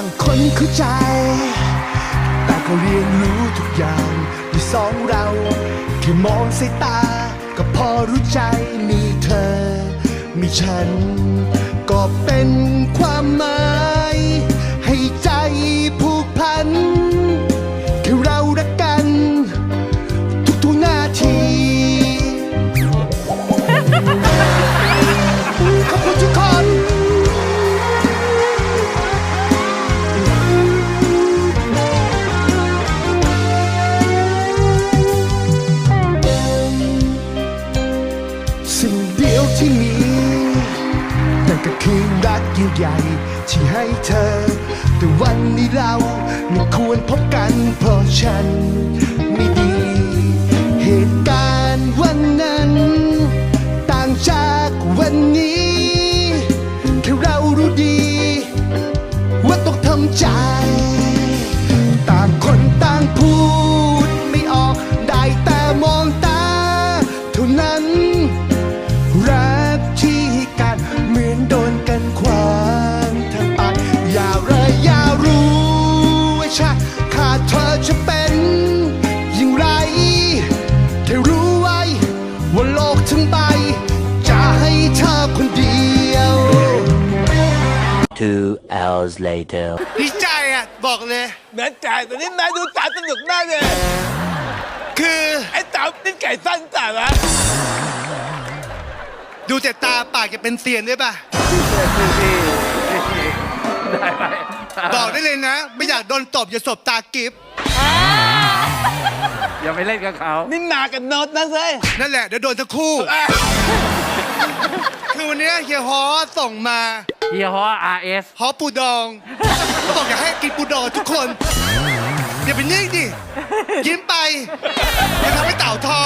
างคนเข้าใจ แต่ก็เรียนรู้ทุกอย่างด้วยสองเรา แค่มองสายตา ก็พอรู้ใจมีเธอ มีฉัน ก็เป็นความหมาย ยิ่งใหญ่ที่ให้เธอ แต่วันนี้เราไม่ควรพบกันเพราะฉันไม่ดี เหตุการณ์วันนั้น ต่างจากวันนี้ แค่เรารู้ดี ว่าต้องทำใจ ทั้งใบ จะให้เธอคนเดียว Two hours later. ดีใจอะ บอกเลย แม่จ่ายตอนนี้นายดูตาสนุกมากเลย คือไอ้เต๋านี่ไก่สั้นจ่าละดูแต่ตาปากจะเป็นเซียนด้วยป่ะ บอกได้เลยนะ ไม่อยากโดนตบอย่าสบตากิฟ อย่าไปเล่นกับเขานี่มากับโน้ตนะเซ้ยนั่นแหละเดี๋ยวโดนทั้งคู่ คือวันนี้เฮียฮอส่งมาเฮียฮอ RS ฮอปูดองเขาบอกอยากให้กินปูดองทุกคนอย่าเป็นนิ่งดิยิ้มไปอย่าทำให้เต่าท้อ